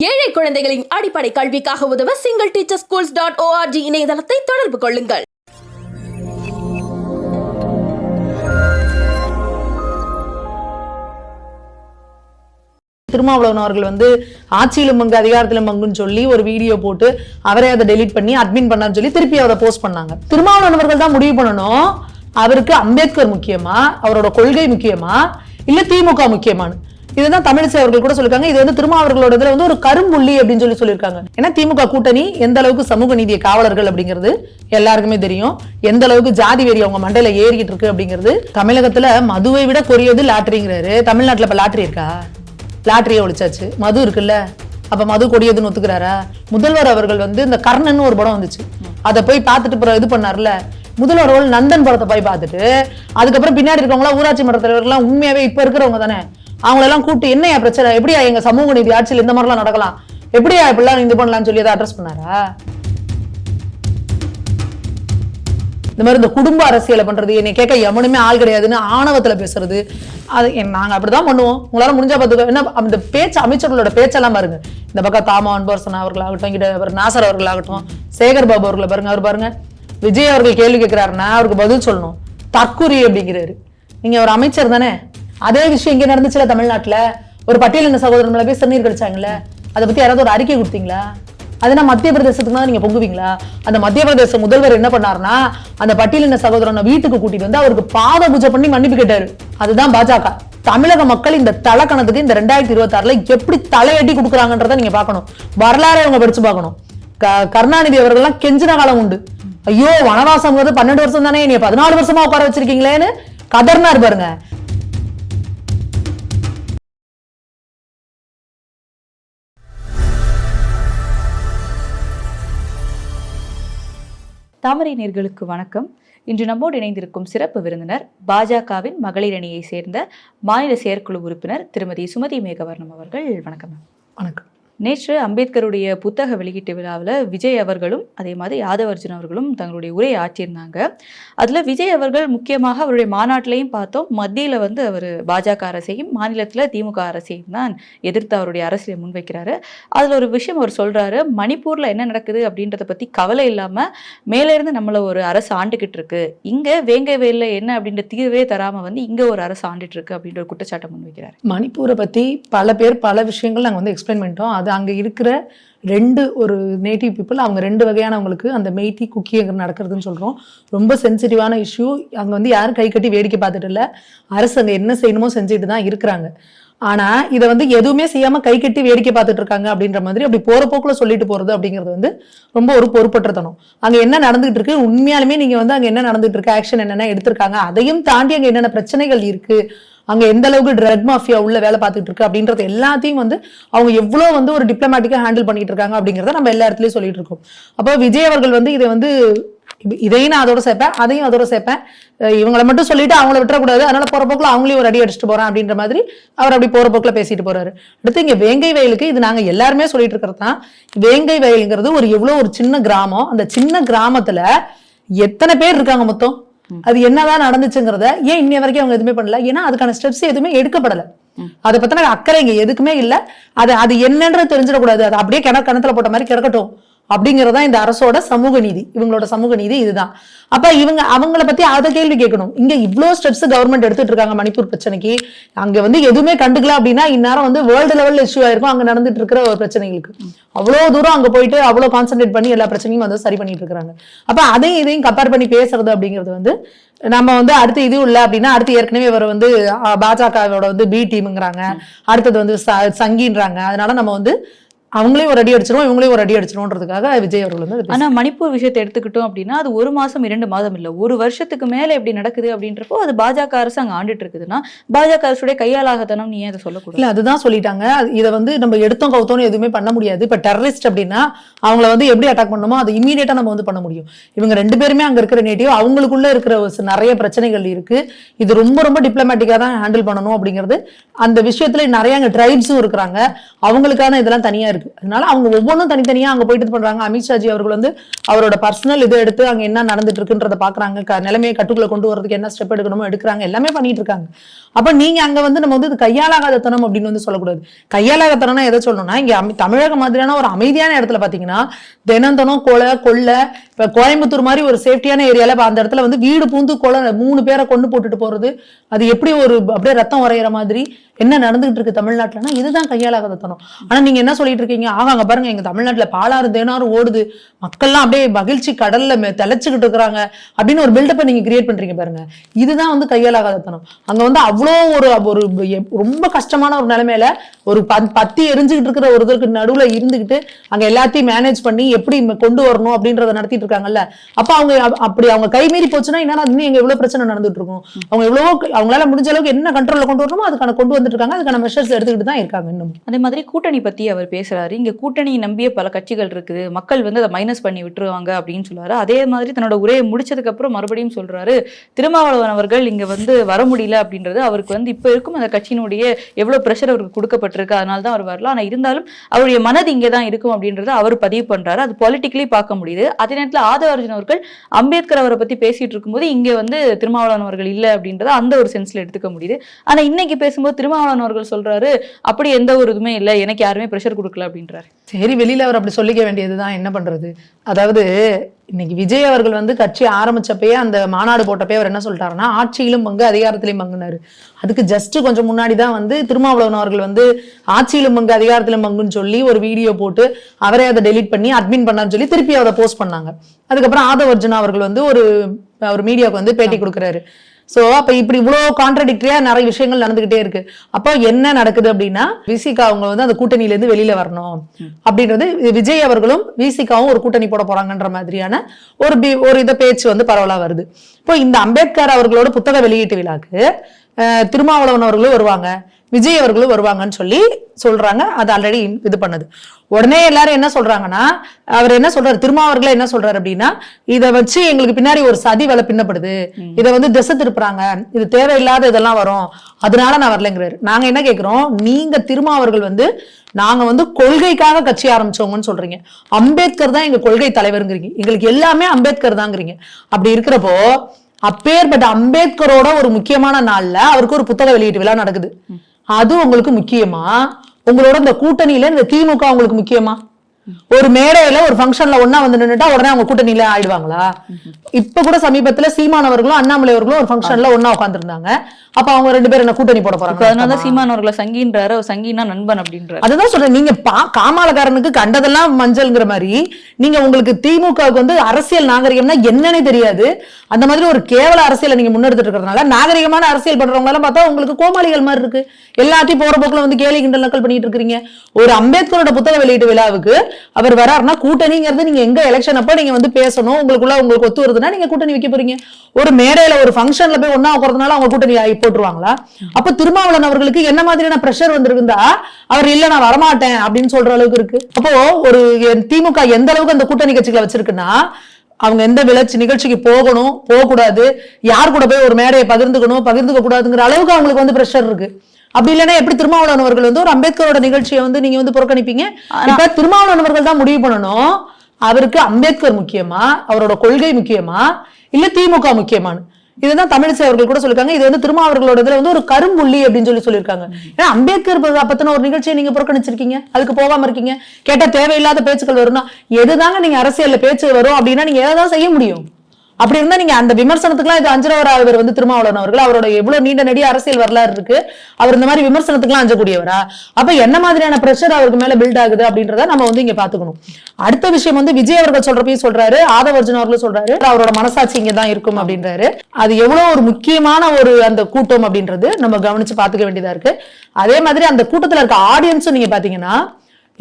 ஏழை குழந்தைகளின் அடிப்படை கல்விக்காக உதவ single teacher schools dot O R G இணையதளத்தை தொடர்பு கொள்ளுங்கள். திருமாவளவன் அவர்கள் வந்து ஆட்சியிலும் பங்கு அதிகாரத்திலும் பங்குன்னு சொல்லி ஒரு வீடியோ போட்டு அவரே அதை டெலீட் பண்ணி அட்மின் பண்ணான்னு சொல்லி திருப்பி அதை போஸ்ட் பண்ணாங்க. திருமாவளவன் அவர்கள் தான் முடிவு பண்ணணும். அவருக்கு அம்பேத்கர் முக்கியமா? அவரோட கொள்கை முக்கியமா? இல்ல திமுக முக்கியமானு இதுதான் தமிழிசை அவர்கள் கூட சொல்லிருக்காங்க. இது வந்து திருமாவர்களோட இதுல வந்து ஒரு கரும்புள்ளி அப்படின்னு சொல்லி சொல்லியிருக்காங்க ஏன்னா திமுக கூட்டணி எந்த அளவுக்கு சமூக நீதிய காவலர்கள் அப்படிங்கிறது எல்லாருக்குமே தெரியும். எந்த அளவுக்கு ஜாதி வெறி அவங்க மண்டையில ஏறிக்கிட்டு இருக்கு அப்படிங்கிறது தமிழகத்துல மதுவை விட கொரியது லாட்டரிங்கிறாரு. தமிழ்நாட்டுல இப்ப லாட்டரி இருக்கா? லாட்டரியே ஒழிச்சாச்சு. மது இருக்குல்ல? அப்ப மது கொடியதுன்னு ஒத்துக்கிறாரா? முதல்வர் அவர்கள் வந்து இந்த கர்ணன் ஒரு படம் வந்துச்சு. அதை போய் பார்த்துட்டு இது பண்ணார்ல முதல்வர் அவர்கள் நந்தன் படத்தை போய் பார்த்துட்டு அதுக்கப்புறம் பின்னாடி இருக்கவங்களா ஊராட்சி மன்ற தலைவர்கள்லாம் உண்மையாவே இப்ப இருக்கிறவங்க தானே. அவங்களெல்லாம் கூப்பிட்டு என்னையா பிரச்சனை? எப்படியா எங்க சமூக நீதி ஆட்சியில் இந்த மாதிரிலாம் நடக்கலாம்? எப்படியா இப்படிலாம் இது பண்ணலாம்னு சொல்லி அதை அட்ரஸ் பண்ணாரா? இந்த மாதிரி இந்த குடும்ப அரசியலை பண்றது என்னை கேட்க எவனுமே ஆள் கிடையாதுன்னு ஆணவத்துல பேசுறது. அது நாங்கள் நாங்க அப்படிதான் பண்ணுவோம். உங்களால முடிஞ்சா பார்த்துக்கோ. என்ன அந்த பேச்சு அமைச்சர்களோட பேச்செல்லாம் பாருங்க. இந்த பக்கம் தாமா அன்பரசன் அவர்களாகட்டும் இங்கிட்ட அவர் நாசர் அவர்களாகட்டும் சேகர் பாபு அவர்களை பாருங்க அவர் பாருங்க. விஜய் அவர்கள் கேள்வி கேட்கிறாருன்னா அவருக்கு பதில் சொல்லணும். தற்குறி அப்படிங்கிறாரு. நீங்க ஒரு அமைச்சர் தானே? அதே விஷயம் இங்க நடந்துச்சுல தமிழ்நாட்டுல? ஒரு பட்டியலின சகோதரங்களை போய் சிறுநீர் கழிச்சாங்கல்ல அதை பத்தி யாராவது ஒரு அறிக்கை கொடுத்தீங்களா? அதுனா மத்திய பிரதேசத்துக்கு தான் நீங்கள் பொங்குவீங்களா? அந்த மத்திய பிரதேச முதல்வர் என்ன பண்ணாருன்னா அந்த பட்டியலின சகோதரனை வீட்டுக்கு கூட்டிட்டு வந்து அவருக்கு பாத பூஜை பண்ணி மன்னிப்பு கேட்டாரு. அதுதான் பாஜக. தமிழக மக்கள் இந்த தலக்கணத்துக்கு இந்த ரெண்டாயிரத்தி இருபத்தி ஆறுல எப்படி தலையடி கொடுக்குறாங்கன்றத நீங்க பார்க்கணும். வரலாறு அவங்க படிச்சு பார்க்கணும். கருணாநிதி அவர்கள்லாம் கெஞ்சின காலம் உண்டு. ஐயோ வனவாசம் பன்னெண்டு வருஷம் தானே நீ பதினாலு வருஷமா உட்கார வச்சிருக்கீங்களேன்னு கதர்னா பாருங்க. தாமரை நேர்களுக்கு வணக்கம். இன்று நம்மோடு இணைந்திருக்கும் சிறப்பு விருந்தினர் பாஜகவின் மகளிர் அணியை சேர்ந்த மாநில செயற்குழு உறுப்பினர் திருமதி சுமதி மேகவர்ணம் அவர்கள். வணக்கம் வணக்கம். நேற்று அம்பேத்கருடைய புத்தக வெளியீட்டு விழாவில் விஜய் அவர்களும் அதே மாதிரி யாதவ் அர்ஜுன் அவர்களும் தங்களுடைய உரையை ஆற்றியிருந்தாங்க. அதில் விஜய் அவர்கள் முக்கியமாக அவருடைய மாநாட்டிலையும் பார்த்தோம். மத்தியில் வந்து அவர் பாஜக அரசையும் மாநிலத்தில் திமுக அரசையும் தான் எதிர்த்து அவருடைய அரசியலை முன்வைக்கிறாரு. அதில் ஒரு விஷயம் அவர் சொல்கிறாரு மணிப்பூரில் என்ன நடக்குது? அப்படின்றத பற்றி கவலை இல்லாமல் மேலே இருந்து நம்மளை ஒரு அரசு ஆண்டுகிட்டு இருக்கு. இங்கே வேங்கை வேலில் என்ன அப்படின்ற தீர்வே தராமல் வந்து இங்கே ஒரு அரசு ஆண்டுட்டு இருக்கு அப்படின்ற ஒரு குற்றச்சாட்டை முன்வைக்கிறார். மணிப்பூரை பற்றி பல பேர் பல விஷயங்கள் நாங்கள் வந்து எக்ஸ்பிளைன் பண்ணிட்டோம். அது அங்கே இருக்கிற ரெண்டு ஒரு நேட்டிவ் பீப்புள் அவங்க ரெண்டு வகையானவங்களுக்கு அந்த மெய்டி குக்கி அங்கே நடக்கிறதுன்னு சொல்கிறோம் ரொம்ப சென்சிட்டிவான இஷ்யூ அங்கே வந்து யாரும் கை கட்டி வேடிக்கை பார்த்துட்டு இல்லை. அரசு அங்கே என்ன செய்யணுமோ செஞ்சுட்டு தான் இருக்கிறாங்க. ஆனா இதை வந்து எதுவுமே செய்யாம கை கட்டி வேடிக்கை பார்த்துட்டு இருக்காங்க அப்படின்ற மாதிரி அப்படி போற போக்குல சொல்லிட்டு போறது அப்படிங்கிறது வந்து ரொம்ப ஒரு பொறுப்பற்றத்தனம் அங்க என்ன நடந்துகிட்டு இருக்கு? உண்மையாலுமே நீங்க வந்து அங்க என்ன நடந்துட்டு இருக்கு? ஆக்ஷன் என்னென்ன எடுத்திருக்காங்க? அதையும் தாண்டி அங்க என்னென்ன பிரச்சனைகள் இருக்கு? அங்கே எந்த அளவுக்கு ட்ரக் மாஃபியா உள்ள வேலை பார்த்துட்டு இருக்கு அப்படின்றது எல்லாத்தையும் வந்து அவங்க எவ்வளோ வந்து ஒரு டிப்ளமேட்டிக்காக ஹேண்டில் பண்ணிட்டு இருக்காங்க அப்படிங்கிறத நம்ம எல்லா இடத்துலையும் சொல்லிட்டு இருக்கோம். அப்போ விஜய் அவர்கள் வந்து இதை வந்து இதையும் நான் அதோட சேர்ப்பேன் அதையும் அதோட சேர்ப்பேன். இவங்களை மட்டும் சொல்லிட்டு அவங்கள விட்டுறக்கூடாது அதனால போற போக்கில் அவங்களையும் ஒரு அடி அடிச்சுட்டு போறேன் அப்படின்ற மாதிரி அவர் அப்படி போற போக்கில் பேசிட்டு போறாரு. அடுத்து இங்க வேங்கை வயலுக்கு இது நாங்க எல்லாருமே சொல்லிட்டு இருக்கிறது தான். வேங்கை வயலுங்கிறது ஒரு எவ்வளோ ஒரு சின்ன கிராமம். அந்த சின்ன கிராமத்துல எத்தனை பேர் இருக்காங்க மொத்தம்? அது என்னதான் நடந்துச்சுங்கிறத ஏன் இன்னைய வரைக்கும் அவங்க எதுவுமே பண்ணல? ஏன்னா அதுக்கான ஸ்டெப்ஸ் எதுவுமே எடுக்கப்படல. அதை பத்தின அக்கறை இங்க எதுக்குமே இல்ல. அது அது என்னன்றது தெரிஞ்சிடக்கூடாது. அது அப்படியே கிணறு கணத்துல போட்ட மாதிரி கிடக்கட்டும். அப்படிங்கறதா இந்த அரசோட சமூக நீதி. இவங்களோட சமூக நீதி இதுதான். அப்ப இவங்க அவங்கள பத்தி அதை கேள்வி கேட்கணும். இங்க இவ்வளோ ஸ்டெப்ஸ் கவர்மெண்ட் எடுத்துட்டு இருக்காங்க மணிப்பூர் பிரச்சனைக்கு. அங்க வந்து எதுவுமே கண்டுக்கல அப்படின்னா இந்நேரம் வந்து வேர்ல்டு லெவல்ல இஷ்யூ ஆயிருக்கும். அங்க நடந்துட்டு இருக்கிற ஒரு பிரச்சனைகளுக்கு. அவ்வளவு தூரம் அங்க போயிட்டு அவ்வளவு கான்சென்ட்ரேட் பண்ணி எல்லா பிரச்சனையும் வந்து சரி பண்ணிட்டு இருக்காங்க அப்ப அதையும் இதையும் கம்பேர் பண்ணி பேசுறது அப்படிங்கிறது வந்து நம்ம வந்து அடுத்து இது இல்ல அப்படின்னா அடுத்து ஏற்கனவே இவர் வந்து பாஜகவோட வந்து பி டீம்ங்கிறாங்க அடுத்தது வந்து ச- சங்கின்றாங்க. அதனால நம்ம வந்து அவங்களையும் ஒரு அடி அடிச்சிரும் இவங்களையும் ஒரு அடி அடிச்சிரும்ன்றதுக்காக விஜய் அவர்கள் வந்து அதை பேசுறாங்க. ஆனா மணிப்பூர் விஷயத்தை எடுத்துக்கிட்டோம் அப்படின்னா அது ஒரு மாசம் இரண்டு மாதம் இல்ல. ஒரு வருஷத்துக்கு மேல எப்படி நடக்குது அப்படின்றப்போ அது பாஜக அரசு அங்க ஆண்டுட்டு இருக்குதுன்னா பாஜக அரசுடைய கையாளாகத்தனம் நீ அதை சொல்லக்கூடாது? இல்ல அதுதான் சொல்லிட்டாங்க. இதை வந்து நம்ம எடுத்தோம் கவுத்தோன்னு எதுவுமே பண்ண முடியாது. இப்ப டெரரிஸ்ட் அப்படின்னா அவங்கள வந்து எப்படி அட்டாக் பண்ணணுமோ அதை இமீடியட்டா நம்ம வந்து பண்ண முடியும். இவங்க ரெண்டு பேருமே அங்க இருக்கிற நேட்டிவ் அவங்களுக்குள்ள இருக்கிற நிறைய பிரச்சனைகள் இருக்கு. இது ரொம்ப ரொம்ப டிப்ளமேட்டிக்கா தான் ஹேண்டில் பண்ணணும் அப்படிங்கிறது. அந்த விஷயத்துல நிறைய அங்க ட்ரைப்ஸும் இருக்கிறாங்க. அவங்களுக்கான இதெல்லாம் தனியா இருக்கு இருக்கு அதனால அவங்க ஒவ்வொன்றும் தனித்தனியா அங்க போயிட்டு இது பண்றாங்க. அமித்ஷாஜி அவர்கள் வந்து அவரோட பர்சனல் இதை எடுத்து அங்க என்ன நடந்துட்டு இருக்குன்றத பாக்குறாங்க நிலைமையை கட்டுக்குள்ள கொண்டு வரதுக்கு என்ன ஸ்டெப் எடுக்கணுமோ எடுக்கிறாங்க. எல்லாமே பண்ணிட்டு இருக்காங்க. அப்ப நீங்க அங்க வந்து நம்ம வந்து இது கையாலாகாதத்தனம் அப்படின்னு வந்து சொல்லக்கூடாது. கையாலாகத்தனம்னா எதை சொல்லணும்னா இங்க அமி- மாதிரியான ஒரு அமைதியான இடத்துல பாத்தீங்கன்னா தினந்தனம் கொலை கொள்ளை இப்ப கோயம்புத்தூர் மாதிரி ஒரு சேஃப்டியான ஏரியால அந்த இடத்துல வந்து வீடு பூந்து கொலை மூணு பேரை கொண்டு போட்டுட்டு போறது அது எப்படி ஒரு அப்படியே ரத்தம் வரைகிற மாதிரி என்ன நடந்துகிட்டு இருக்கு தமிழ்நாட்டுலன்னா இதுதான் கையாலாகாதத்தனம் ஆனா நீங்க என்ன சொல்லிட்டு இருக்கீங்க? ஆக அங்க பாருங்க எங்க தமிழ்நாட்டுல பாலாறு தேனாறு ஓடுது. மக்கள்லாம் அப்படியே மகிழ்ச்சி கடல்ல தெளிச்சுக்கிட்டு இருக்கிறாங்க. அப்படின்னு ஒரு பில்டப்பை நீங்க கிரியேட் பண்றீங்க பாருங்க. இதுதான் வந்து கையாலாகாதத்தனம் அங்க வந்து அவ்வளோ ஒரு ஒரு ரொம்ப கஷ்டமான ஒரு நிலைமையில ஒரு பத்தி எரிஞ்சுக்கிட்டு இருக்கிற ஒரு இதற்கு நடுவுல இருந்துகிட்டு அங்க எல்லாத்தையும் மேனேஜ் பண்ணி எப்படி கொண்டு வரணும் அப்படின்றத நடத்திட்டு இருக்காங்கல்ல. அப்ப அவங்க அப்படி அவங்க கை மீறி போச்சுன்னா என்னன்னா இன்னும் எங்க எவ்வளவு பிரச்சனை நடந்துட்டு இருக்கும். அவங்க எவ்வளவோ அவங்களால முடிஞ்ச அளவுக்கு என்ன கண்ட்ரோல்ல கொண்டு வரணுமோ அதுக்கான கொண்டு வந்துட்டு இருக்காங்க. அதுக்கான மெஷர்ஸ் எடுத்துக்கிட்டு தான் இருக்காங்க இன்னும் அதே மாதிரி கூட்டணி பத்தி அவர் சொல்றாரு. இங்க கூட்டணியை நம்பிய பல கட்சிகள் இருக்குது. மக்கள் வந்து அதை மைனஸ் பண்ணி விட்டுருவாங்க அப்படின்னு சொல்றாரு. அதே மாதிரி தன்னோட உரையை முடிச்சதுக்கு அப்புறம் மறுபடியும் சொல்றாரு திருமாவளவன் அவர்கள் இங்க வந்து வர முடியல அப்படின்றது அவருக்கு வந்து இப்ப இருக்கும் அந்த கட்சியினுடைய எவ்வளவு பிரஷர் அவருக்கு கொடுக்கப்பட்டிருக்கு. அதனால தான் அவர் வரல. ஆனா இருந்தாலும் அவருடைய மனது இங்கே தான் இருக்கும் அப்படின்றத அவர் பதிவு பண்றாரு. அது பொலிட்டிக்கலி பார்க்க முடியுது. அதே நேரத்தில் ஆதவர்ஜுன் அவர்கள் அம்பேத்கர் அவரை பத்தி பேசிட்டு இருக்கும்போது இங்க வந்து திருமாவளவன் அவர்கள் இல்லை அப்படின்றத அந்த ஒரு சென்ஸ்ல எடுத்துக்க முடியுது. ஆனா இன்னைக்கு பேசும்போது திருமாவளவன் அவர்கள் சொல்றாரு அப்படி எந்த ஒரு இதுவுமே இல்லை. எனக்கு யாருமே ப்ரெஷர் கொடுக்கல அப்படின்றாரு. சரி வெளியில அவர் அப்படி சொல்லிக்க வேண்டியதுதான். என்ன பண்றது? அதாவது இன்னைக்கு விஜய் அவர்கள் வந்து கட்சி ஆரம்பிச்சப்பயே அந்த மாநாடு போட்டப்பயே அவர் என்ன சொல்லிட்டாருன்னா ஆட்சியிலும் பங்கு அதிகாரத்திலையும் பங்குனாரு அதுக்கு ஜஸ்ட் கொஞ்சம் முன்னாடி தான் வந்து திருமாவளவன் அவர்கள் வந்து ஆட்சியிலும் பங்கு அதிகாரத்திலும் பங்குன்னு சொல்லி ஒரு வீடியோ போட்டு அவரே அதை டெலிட் பண்ணி அட்மின் பண்ணான்னு சொல்லி திருப்பி அதை போஸ்ட் பண்ணாங்க. அதுக்கப்புறம் ஆதவர்ஜுனா அவர்கள் வந்து ஒரு ஒரு மீடியாவுக்கு வந்து பேட்டி கொடுக்குறாரு. சோ அப்ப இப்படி இவ்வளவு கான்ட்ரடிக்டரியாக நிறைய விஷயங்கள் நடந்துகிட்டே இருக்கு. அப்போ என்ன நடக்குது அப்படின்னா விசிகா அவங்க வந்து அந்த கூட்டணியில இருந்து வெளியில வரணும். அப்படின்றது விஜய் அவர்களும் விசிகாவும் ஒரு கூட்டணி போட போறாங்கன்ற மாதிரியான ஒரு பி- ஒரு இத பேச்சு வந்து பரவலா வருது. இப்போ இந்த அம்பேத்கர் அவர்களோட புத்தக வெளியீட்டு விழாக்கு திருமாவளவன் அவர்களும் வருவாங்க. விஜய் அவர்களும் வருவாங்கன்னு சொல்லி சொல்றாங்க. அது ஆல்ரெடி இது பண்ணுது. உடனே எல்லாரும் என்ன சொல்றாங்கன்னா அவர் என்ன சொல்றாரு? திருமாவர்களே என்ன சொல்றாரு அப்படின்னா இதை வச்சு எங்களுக்கு பின்னாடி ஒரு சதி வேலை பின்னப்படுது. இதை வந்து திசை திருப்புறாங்க. இது தேவையில்லாத இதெல்லாம் வரும். அதனால நான் வரலைங்கிறாரு. நாங்க என்ன கேக்குறோம்? நீங்க திருமாவர்கள் வந்து நாங்க வந்து கொள்கைக்காக கட்சி ஆரம்பிச்சவங்கன்னு சொல்றீங்க. அம்பேத்கர் தான் எங்க கொள்கை தலைவருங்கிறீங்க. எங்களுக்கு எல்லாமே அம்பேத்கர் தாங்கிறீங்க. அப்படி இருக்கிறப்போ அப்பேற்பட்ட அம்பேத்கரோட ஒரு முக்கியமான நாள்ல அவருக்கு ஒரு புத்தக வெளியீட்டு விழா நடக்குது. அது உங்களுக்கு முக்கியமா? உங்களோட இந்த கூட்டணியில இந்த திமுக உங்களுக்கு முக்கியமா? ஒரு மேடையில ஒரு ஃபங்க்ஷன்ல ஒண்ணா வந்து நின்னுட்டா உடனே அவங்க கூட்டணியில ஆயிடுவாங்களா? இப்ப கூட சமீபத்துல சீமானவர்களும் அண்ணாமலை அவர்களும் ஒரு ஃபங்க்ஷன்ல ஒண்ணா உட்கார்ந்திருந்தாங்க. அப்ப அவங்க ரெண்டு பேரும் என்ன கூட்டணி போட போறாங்க? அதனால தான் சீமான் அவர்களை சங்கின்றாரு. சங்கினா நண்பன் அப்படின்றாரு. அதுதான் சொல்றேன். நீங்க காமாலக்காரனுக்கு கண்டதெல்லாம் மஞ்சள்ங்கிற மாதிரி நீங்க உங்களுக்கு திமுகவுக்கு வந்து அரசியல் நாகரிகம்னா என்னன்னே தெரியாது. அந்த மாதிரி ஒரு கேவல அரசியலை நீங்க முன்னெடுத்துட்டு இருக்கிறதுனால நாகரிகமான அரசியல் பண்றவங்க எல்லாம் பார்த்தா உங்களுக்கு கோமாளிகள் மாதிரி இருக்கு. எல்லாத்தையும் போற போக்குல வந்து கேலி கிண்டல் நக்கல் பண்ணிட்டு இருக்கிறீங்க. ஒரு அம்பேத்கரோட புத்தக வெளியீட்டு விழாவுக்கு அவர் வராருன்னா கூட்டணிங்கிறது நீங்க எங்க எலெக்ஷன் அப்ப நீங்க வந்து பேசணும் உங்களுக்குள்ள உங்களுக்கு ஒத்து வருதுன்னா நீங்க கூட்டணி வைக்க போறீங்க. ஒரு மேடையில ஒரு ஃபங்க்ஷன்ல போய் ஒண்ணா உட்கறதுனால அவங்க கூட்டணி ஆகி போட்டுருவாங்களா? அப்ப திருமாவளவன் அவர்களுக்கு என்ன மாதிரியான பிரஷர் வந்திருந்தா அவர் இல்ல நான் வரமாட்டேன் அப்படின்னு சொல்ற அளவுக்கு இருக்கு. அப்போ ஒரு திமுக எந்த அளவுக்கு அந்த கூட்டணி கட்சிகளை வச்சிருக்குன்னா அவங்க எந்த விளைச்சி நிகழ்ச்சிக்கு போகணும் போகக்கூடாது. யார் கூட போய் ஒரு மேடையை பகிர்ந்துக்கணும் பகிர்ந்துக்க கூடாதுங்கிற அளவுக்கு அவங்களுக்கு வந்து பிரஷர் இருக்கு. அப்படி இல்லைன்னா எப்படி திருமாவளவன் அவர்கள் வந்து ஒரு அம்பேத்கரோட நிகழ்ச்சியை வந்து நீங்க வந்து புறக்கணிப்பீங்க? இப்ப திருமாவளவன் அவர்கள் தான் முடிவு பண்ணணும். அவருக்கு அம்பேத்கர் முக்கியமா? அவரோட கொள்கை முக்கியமா? இல்ல திமுக முக்கியமான்னு? இதுதான் தமிழிசை அவர்கள் கூட சொல்லிருக்காங்க. இது வந்து திருமாவர்களோட இதுல வந்து ஒரு கரும்புள்ளி அப்படின்னு சொல்லி சொல்லியிருக்காங்க ஏன்னா அம்பேத்கர் பத்தின ஒரு நிகழ்ச்சியை நீங்க புறக்கணிச்சிருக்கீங்க. அதுக்கு போகாம இருக்கீங்க. கேட்டா தேவையில்லாத பேச்சுக்கள் வரும்னா எதுதாங்க நீங்க அரசியல்ல பேச்சு வரும் அப்படின்னா நீங்க எதாவது செய்ய முடியும். அப்படி இருந்தா நீங்க அந்த விமர்சனத்துக்குலாம் இது அஞ்சரவர் அவர் வந்து திருமாவளவன் அவர்கள். அவரோட எவ்வளவு நீண்ட நெடிய அரசியல் வரலாறு இருக்கு. அவர் இந்த மாதிரி விமர்சனத்துக்குலாம் அஞ்சக்கூடியவரா? அப்ப என்ன மாதிரியான பிரஷர் அவருக்கு மேல பில்ட் ஆகுது அப்படின்றத நம்ம வந்து இங்க பாத்துக்கணும். அடுத்த விஷயம் வந்து விஜய் அவர்கள் சொல்றப்பையும் சொல்றாரு ஆதவர்ஜன் அவர்களும் சொல்றாரு அவரோட மனசாட்சி இங்க தான் இருக்கும் அப்படின்றாரு. அது எவ்வளவு ஒரு முக்கியமான ஒரு அந்த கூட்டம் அப்படின்றது நம்ம கவனிச்சு பாத்துக்க வேண்டியதா இருக்கு. அதே மாதிரி அந்த கூட்டத்துல இருக்க ஆடியன்ஸும் நீங்க பாத்தீங்கன்னா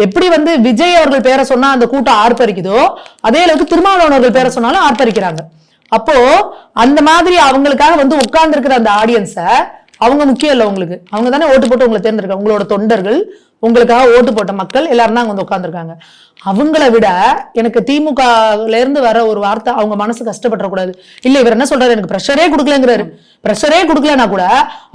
எப்படி வந்து விஜய் அவர்கள் பேரை சொன்னா அந்த கூட்டம் ஆர்ப்பரிக்குதோ அதே அளவுக்கு திருமாவளவன் அவர்கள் பேரை சொன்னாலும் ஆர்ப்பரிக்கிறாங்க. அப்போ அந்த மாதிரி அவங்களுக்காக வந்து உட்கார்ந்து இருக்கிற அந்த ஆடியன்ஸ அவங்க முக்கியம் இல்லை உங்களுக்கு. அவங்க தானே ஓட்டு போட்டு உங்களை தேர்ந்தெடுக்க உங்களோட தொண்டர்கள் உங்களுக்காக ஓட்டு போட்ட மக்கள் எல்லாரும் தான் வந்து உட்காந்துருக்காங்க அவங்கள விட எனக்கு திமுகலேருந்து வர ஒரு வார்த்தை அவங்க மனசு கஷ்டப்படக்கூடாது இல்ல இவர் என்ன சொல்றாரு? எனக்கு ப்ரெஷரே கொடுக்கலங்கிறாரு. ப்ரெஷரே கொடுக்கலனா கூட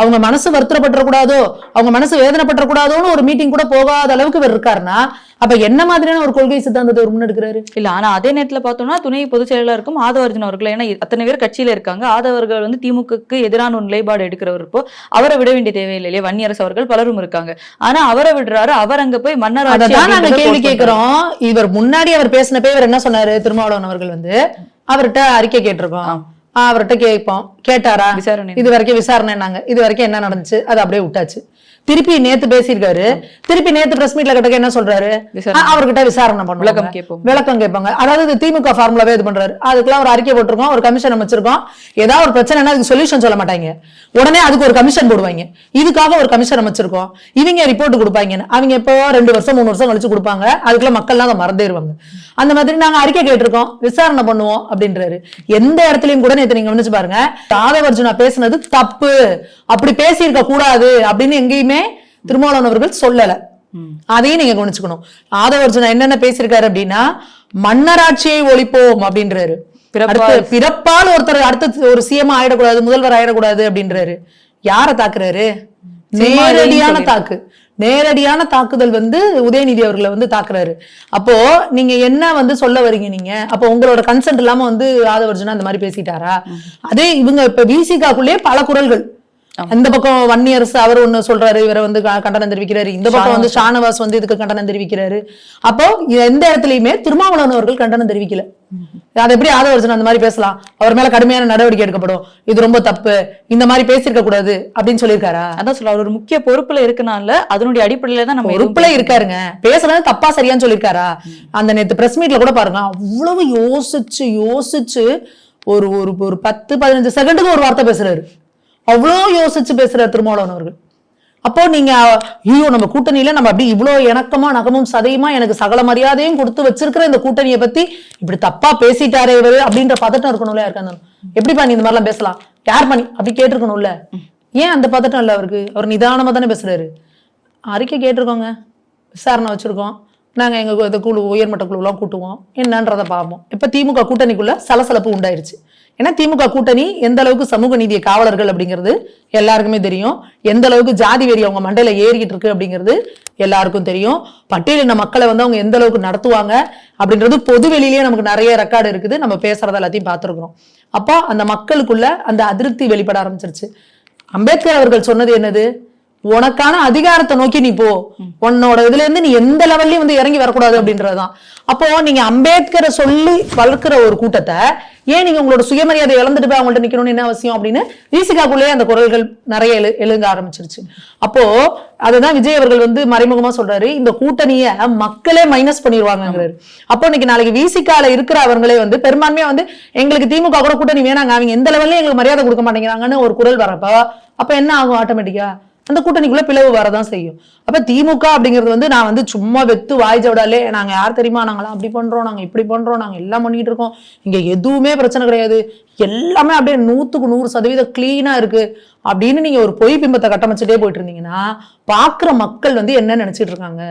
அவங்க மனசு வருத்தப்பட்டுறக்கூடாதோ அவங்க மனசு வேதனைப்பட்டுறக்கூடாதோன்னு ஒரு மீட்டிங் கூட போகாத அளவுக்கு இவர் இருக்காருன்னா அப்ப என்ன மாதிரியான ஒரு கொள்கை சித்தாந்தத்தை ஒரு முன்னெடுக்கிறாரு? இல்ல ஆனா அதே நேரத்துல பார்த்தோம்னா துணை பொதுச் செயலாளருக்கும் ஆதவர்ஜன் அவர்கள். ஏன்னா அத்தனை பேர் கட்சியில இருக்காங்க. ஆதவர்கள் வந்து திமுகக்கு எதிரான ஒரு நிலைப்பாடு எடுக்கிறவர் இப்போ அவரை விட வேண்டிய தேவையில்லை. இல்லையா? வன்னியரசு அவர்கள் பலரும் இருக்காங்க. ஆனா அவரை விடுறாரு அவர் அங்க போய் மன்னர் அததான் நாங்க கேள்வி கேட்கிறோம் இவர் முன்னாடி அவர் பேசினப்பே இவர் என்ன சொன்னாரு? திருமாவளவன் அவர்கள் வந்து அவர்கிட்ட அறிக்கை கேட்டிருக்கோம். அவர்கிட்ட கேட்போம். கேட்டாரா? விசாரணை இது வரைக்கும் விசாரணைனாங்க இது வரைக்கும் என்ன நடந்துச்சு? அது அப்படியே விட்டாச்சு. திருப்பி நேத்து பேசியிருக்காரு. திருப்பி நேத்து பிரஸ் மீட்ல கிட்ட என்ன சொல்றாரு? அவர்கிட்ட விசாரணை பண்ணுவாங்க. விளக்கம் கேட்போம். விளக்கம் கேட்பாங்க. அதாவது திமுக ஃபார்முலாவே இது பண்றாரு. அதுக்கெல்லாம் ஒரு அறிக்கை போட்டிருக்கோம் ஒரு கமிஷன் அமைச்சிருக்கோம். ஏதாவது ஒரு பிரச்சனைனா அதுக்கு சொல்யூஷன் சொல்ல மாட்டாங்க. உடனே அதுக்கு ஒரு கமிஷன் போடுவாங்க. இதுக்காக ஒரு கமிஷன் அமைச்சிருக்கோம். இவங்க ரிப்போர்ட் கொடுப்பாங்கன்னு. அவங்க எப்போ ரெண்டு வருஷம் மூணு வருஷம் கழிச்சு கொடுப்பாங்க. அதுக்குள்ள மக்கள்லாம் அதை மறந்துடுவாங்க அந்த மாதிரி நாங்க அறிக்கை கேட்டிருக்கோம். விசாரணை பண்ணுவோம் அப்படின்றாரு. எந்த இடத்துலயும் கூட நேத்து நீங்க கவனிச்சு பாருங்க. ஆதவர்ஜுனா பேசுனது தப்பு. அப்படி பேசியிருக்க கூடாது அப்படின்னு எங்கேயுமே திருமாவளவன் அவர்கள் சொல்லல. அதையும் நீங்க கவனிச்சுக்கணும். ஆதவர்ஜுனா என்னென்ன பேசியிருக்காரு அப்படின்னா மன்னராட்சியை ஒழிப்போம் அப்படின்றாரு. பிறப்பால். ஒருத்தர் அடுத்து ஒரு சிஎம் ஆயிடக்கூடாது முதல்வர் ஆயிடக்கூடாது அப்படின்றாரு. யார தாக்குறாரு? நேரடியான தாக்கு. நேரடியான தாக்குதல் வந்து உதயநிதி அவர்களை வந்து தாக்குறாரு. அப்போ நீங்க என்ன வந்து சொல்ல வரீங்க நீங்க? அப்போ உங்களோட கன்சென்ட் இல்லாம வந்து ஆதவர்ஜுனா அந்த மாதிரி பேசிட்டாரா? அதே இவங்க இப்ப விசிகாக்குள்ளே பல குரல்கள். இந்த பக்கம் வன்னியரசு அவர் ஒண்ணு சொல்றாரு இவரை வந்து கண்டனம் தெரிவிக்கிறாரு. இந்த பக்கம் வந்து ஷானவாஸ். வந்து இதுக்கு கண்டனம் தெரிவிக்கிறாரு. அப்போ எந்த இடத்துலயுமே திருமாவளவன் அவர்கள் கண்டனம் தெரிவிக்கல. அது எப்படி ஆதவர்ஜன் அந்த மாதிரி பேசலாம்? அவர் மேல கடுமையான நடவடிக்கை எடுக்கப்படும். இது ரொம்ப தப்பு. இந்த மாதிரி பேசியிருக்க கூடாது அப்படின்னு சொல்லியிருக்காரா? அதான் சொல்ல அவர் ஒரு முக்கிய பொறுப்புல இருக்கனால அதனுடைய அடிப்படையில தான் நம்ம பொறுப்புல இருக்காருங்க. பேசுறது தப்பா சரியான்னு சொல்லியிருக்காரா? அந்த நேத்து பிரஸ் மீட்ல கூட பாருங்க அவ்வளவு யோசிச்சு யோசிச்சு ஒரு ஒரு ஒரு பத்து பதினஞ்சு செகண்டுக்கு ஒரு வார்த்தை பேசுறாரு. அவ்வளோ யோசிச்சு பேசுற திருமாவளவன் அவர்கள். அப்போ நீங்க ஐயோ நம்ம கூட்டணியில நம்ம அப்படி இவ்வளோ இணக்கமா நகமும் சதையுமா எனக்கு சகல மரியாதையும் கொடுத்து வச்சிருக்கிற இந்த கூட்டணியை பத்தி இப்படி தப்பா பேசிட்டாரே இவரு அப்படின்ற பதட்டம் இருக்கணும்ல யாருக்கா எப்படிப்பா நீ இந்த மாதிரிலாம் பேசலாம்? யார் பண்ணி அப்படி கேட்டிருக்கணும்ல ஏன் அந்த பதட்டம் இல்ல அவருக்கு? அவர் நிதானமா தானே பேசுறாரு. அறிக்கை கேட்டிருக்கோங்க. விசாரணை வச்சிருக்கோம். நாங்கள் எங்கள் இந்த குழு உயர்மட்ட குழுலாம் கூட்டுவோம். என்னன்றதை பார்ப்போம். இப்போ திமுக கூட்டணிக்குள்ள சலசலப்பு உண்டாயிருச்சு. ஏன்னா திமுக கூட்டணி எந்த அளவுக்கு சமூக நீதிய காவலர்கள் அப்படிங்கிறது எல்லாருக்குமே தெரியும். எந்த அளவுக்கு ஜாதி வெறி அவங்க மண்டையில் ஏறிக்கிட்டு இருக்கு அப்படிங்கிறது எல்லாருக்கும் தெரியும். பட்டியலின மக்களை வந்து அவங்க எந்த அளவுக்கு நடத்துவாங்க அப்படின்றது பொது வெளியிலேயே நமக்கு நிறைய ரெக்கார்டு இருக்குது. நம்ம பேசுறத எல்லாத்தையும் பார்த்துருக்குறோம். அப்போ அந்த மக்களுக்குள்ள அந்த அதிருப்தி வெளிப்பட ஆரம்பிச்சிருச்சு. அம்பேத்கர் அவர்கள் சொன்னது என்னது? உனக்கான அதிகாரத்தை நோக்கி நீ போ. உன்னோட இதுல இருந்து நீ எந்த லெவல்லயும் வந்து இறங்கி வரக்கூடாது அப்படின்றதுதான் அப்போ நீங்க அம்பேத்கரை சொல்லி வளர்க்கிற ஒரு கூட்டத்தை ஏன் நீங்க உங்களோட சுயமரியாதை இழந்துட்டு போய் அவங்கள்ட்ட நிக்கணும்னு என்ன அவசியம் அப்படின்னு விசிகாக்குள்ளேயே அந்த குரல்கள் நிறைய எழு எழுங்க ஆரம்பிச்சிருச்சு. அப்போ அதுதான் விஜய் அவர்கள் வந்து மறைமுகமா சொல்றாரு இந்த கூட்டணிய மக்களே மைனஸ் பண்ணிடுவாங்கங்கிறாரு அப்போ இன்னைக்கு நாளைக்கு விசிகால இருக்கிற அவங்களே வந்து பெரும்பான்மையா வந்து எங்களுக்கு திமுக கூட கூட்டணி வேணாங்க அவங்க எந்த லெவல்லயும் எங்களுக்கு மரியாதை கொடுக்க மாட்டேங்கிறாங்கன்னு ஒரு குரல் வரப்போ அப்ப என்ன ஆகும் ஆட்டோமேட்டிக்கா அந்த கூட்டணிக்குள்ள பிளவு வரதான் செய்யும். அப்ப திமுக அப்படிங்கிறது வந்து நான் வந்து சும்மா வெத்து வாய்ச்ச விடாலே நாங்க யார் தெரியுமா? நாங்களாம் அப்படி பண்றோம் நாங்க இப்படி பண்றோம் நாங்க எல்லாம் பண்ணிட்டு இருக்கோம். இங்க எதுவுமே பிரச்சனை கிடையாது. எல்லாமே அப்படியே நூத்துக்கு நூறு சதவீதம் கிளீனா இருக்கு. அப்படின்னு நீங்க ஒரு பொய் பிம்பத்தை கட்டமைச்சிட்டே போயிட்டு இருந்தீங்கன்னா பாக்குற மக்கள் வந்து என்ன நினைச்சிட்டு இருக்காங்க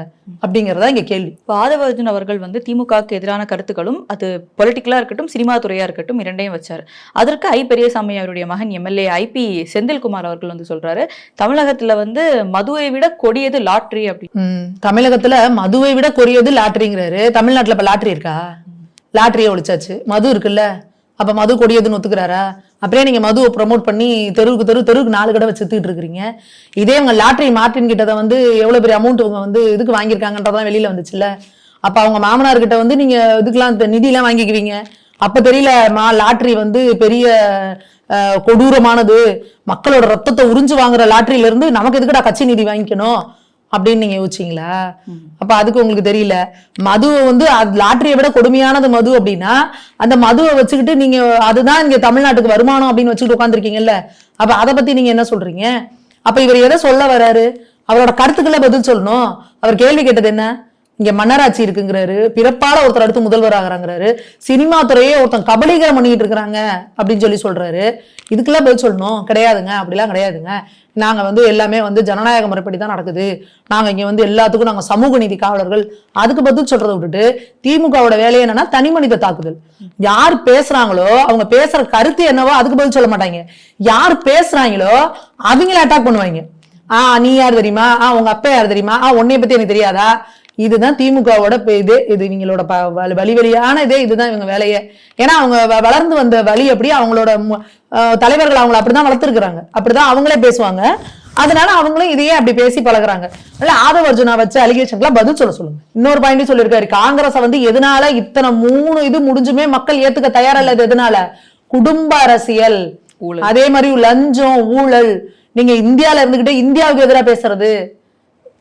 அப்படிங்கறதா இங்க கேள்வி. இப்போ ஆதவர்ஜுன் அவர்கள் வந்து திமுகவுக்கு எதிரான கருத்துக்களும் அது பொலிட்டிக்கலா இருக்கட்டும் சினிமா துறையா இருக்கட்டும் இரண்டையும் வச்சார். அதற்கு ஐ. பெரியசாமி அவருடைய மகன் எம்எல்ஏ ஐபி செந்தில்குமார் அவர்கள் வந்து சொல்றாரு தமிழகத்துல வந்து மதுவை விட கொடியது லாட்ரி அப்படி. தமிழகத்துல மதுவை விட கொரியது லாட்டரிங்கிறாரு தமிழ்நாட்டுல இப்ப லாட்டரி இருக்கா? லாட்டரியை ஒழிச்சாச்சு. மது இருக்குல்ல? அப்ப மது கொடியதுன்னு ஒத்துக்கிறாரா? அப்படியே நீங்க மதுவை ப்ரோமோட் பண்ணி தெருவுக்கு தெரு தெருவுக்கு நாலு கடை வச்சுட்டு இருக்கிறீங்க. இதே அவங்க லாட்ரி மார்டின் கிட்ட வந்து எவ்வளவு பெரிய அமௌண்ட் அவங்க வந்து இதுக்கு வாங்கியிருக்காங்கன்றதான் வெளியில வந்துச்சுல்ல? அப்ப அவங்க மாமனார் கிட்ட வந்து நீங்க இதுக்கெல்லாம் இந்த நிதியெல்லாம் வாங்கிக்குவீங்க. அப்ப தெரியல மா லாட்ரி வந்து பெரிய கொடூரமானது. மக்களோட ரத்தத்தை உறிஞ்சு வாங்குற லாட்ரியிலேருந்து நமக்கு எதுக்குடா கட்சி நிதி வாங்கிக்கணும்? அப்படின்னு நீங்க யோசிச்சீங்களா? அப்ப அதுக்கு உங்களுக்கு தெரியல. மதுவை வந்து அது லாட்டரியை விட கொடுமையானது மது அப்படின்னா அந்த மதுவை வச்சுக்கிட்டு நீங்க அதுதான் இங்க தமிழ்நாட்டுக்கு வருமானம் அப்படின்னு வச்சுக்கிட்டு உட்காந்துருக்கீங்கல்ல அப்ப அதை பத்தி நீங்க என்ன சொல்றீங்க? அப்ப இவர் எதை சொல்ல வராரு? அவரோட கருத்துக்களை பதில் சொல்லணும். அவர் கேள்வி கேட்டது என்ன? இங்க மன்னராட்சி இருக்குங்கிறாரு. பிறப்பால ஒருத்தர் அடுத்து முதல்வர் ஆகிறாங்கிறாரு. சினிமா துறையே ஒருத்தன் கபலீகரம் பண்ணிட்டு இருக்கிறாங்க அப்படின்னு சொல்லி சொல்றாரு. இதுக்கெல்லாம் பதில் சொல்லணும். கிடையாதுங்க. அப்படிலாம் கிடையாதுங்க. நாங்க வந்து எல்லாமே வந்து ஜனநாயக முறைப்படி தான் நடக்குது. நாங்க இங்க வந்து எல்லாத்துக்கும் நாங்க சமூக நீதி காவலர்கள். அதுக்கு பதில் சொல்றதை விட்டுட்டு திமுகவோட வேலை என்னன்னா தனி மனித தாக்குதல். யார் பேசுறாங்களோ அவங்க பேசுற கருத்து என்னவோ அதுக்கு பதில் சொல்ல மாட்டாங்க. யார் பேசுறாங்களோ அவங்கள அட்டாக் பண்ணுவாங்க. ஆ நீ யார் தெரியுமா? ஆ உங்க அப்பா யார் தெரியுமா? ஆ உன்னைய பத்தி எனக்கு தெரியாதா? இதுதான் திமுகவோட இது இது இவங்களோட வலி வலியான இதே இதுதான் இவங்க வேலையே. ஏன்னா அவங்க வளர்ந்து வந்த வழி எப்படி அவங்களோட தலைவர்கள் அவங்கள அப்படிதான் வளர்த்துருக்குறாங்க. அப்படிதான் அவங்களே பேசுவாங்க. அதனால அவங்களும் இதையே அப்படி பேசி பழகுறாங்க. அதனால ஆதவ அர்ஜுனா வச்ச அலிகேஷன்லாம் பதில் சொல்ல சொல்லுங்க. இன்னொரு பாயிண்ட் சொல்லியிருக்காரு. காங்கிரஸ் வந்து எதனால இத்தனை மூணு இது முடிஞ்சுமே மக்கள் ஏத்துக்க தயாரா இல்லது எதனால? குடும்ப அரசியல். அதே மாதிரி லஞ்சம் ஊழல். நீங்க இந்தியால இருந்துகிட்டே இந்தியாவுக்கு எதிரா பேசுறது.